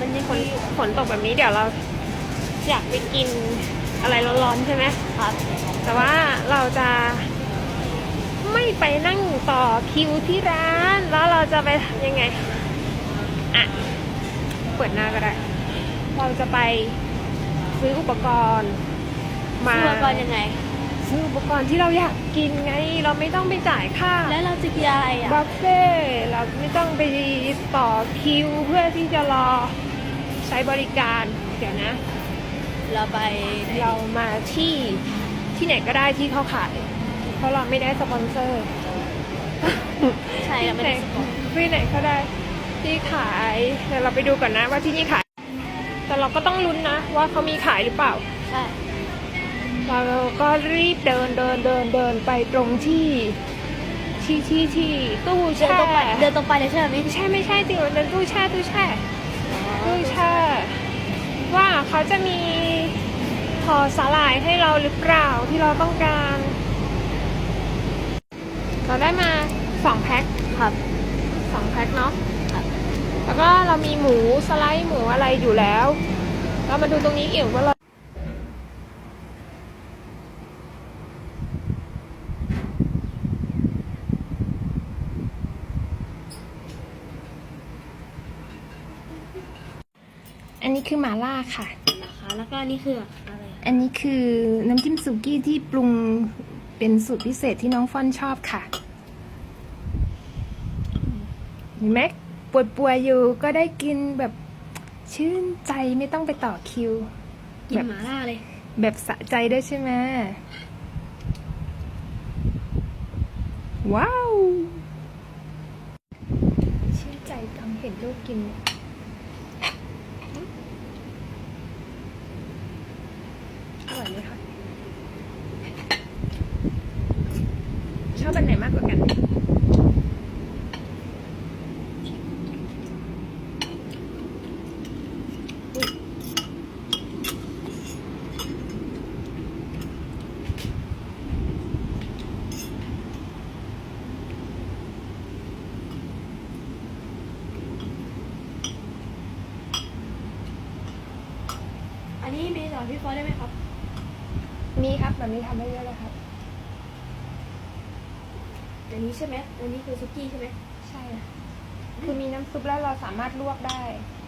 มันยังฝนมีฝนตกแบบนี้เดี๋ยวเราอยากไปกินอะไรร้อนๆใช่ไหมครับ แต่ว่าเราจะไม่ไปนั่งต่อคิวที่ร้าน แล้วเราจะไปยังไง อะ เปิดหน้าก็ได้ เราจะไปซื้ออุปกรณ์มาอุปกรณ์ยังไง ซื้ออุปกรณ์ที่เราอยากกินไง เราไม่ต้องไปจ่ายค่า แล้วเราจะกินอะไรอะ บุฟเฟ่ต์เราไม่ต้องไปต่อคิวเพื่อที่จะรอ ใช้บริการเดี๋ยวนะ เราไปเรามาที่ที่ไหนก็ได้ที่เขาขาย เพราะเราไม่ได้สปอนเซอร์ ใช่เราไม่ได้สปอนที่ไหนก็ได้ที่ขายเดี๋ยวเราไปดูก่อนนะว่าที่นี่ขาย แต่เราก็ต้องลุ้นนะ ว่าเขามีขายหรือเปล่า ใช่ เราก็รีบเดินเดินเดินเดินไปตรงที่ที่ที่ที่ตู้เดินแช่ตรงไปเดินตรงไปเลยใช่ไหมไม่ใช่ไม่ใช่จริงมันเป็นตู้แช่ตู้แช่ตู้แช่ว่า เขาจะมีห่อสาหร่ายให้เราหรือเปล่าที่เราต้องการ เราได้มาสองแพ็คครับสองแพ็คเนาะครับแล้วก็เรามีหมูสไลด์หมูอะไรอยู่แล้ว เรามาดูตรงนี้อีกว่าเรา อันนี้คือหมาล่าค่ะ นะคะ แล้วก็นี่คืออะไรอะอันนี้คือน้ำจิ้มสุกี้ที่ปรุงเป็นสูตรพิเศษที่น้องฟ่อนชอบค่ะเห็นไหมปวดป่วยๆอยู่ก็ได้กินแบบชื่นใจไม่ต้องไปต่อคิว กินหมาล่าเลย แบบสะใจได้วยใช่ไหมว้าว ชื่นใจตอนเห็นลูกกินเนี่ยอร่อยไหมคะ ช อบอันไหนมากกว่ากันอันนี้มีสอนพี่ฟอยได้ไหมครับ มีครับแบบนี้ทำได้เยอะเลยครับ อันนี้ใช่ไหมอันนี้คือซุกี้ใช่ไหมใช่คือมีน้ำซุปแล้วเราสามารถลวกได้อ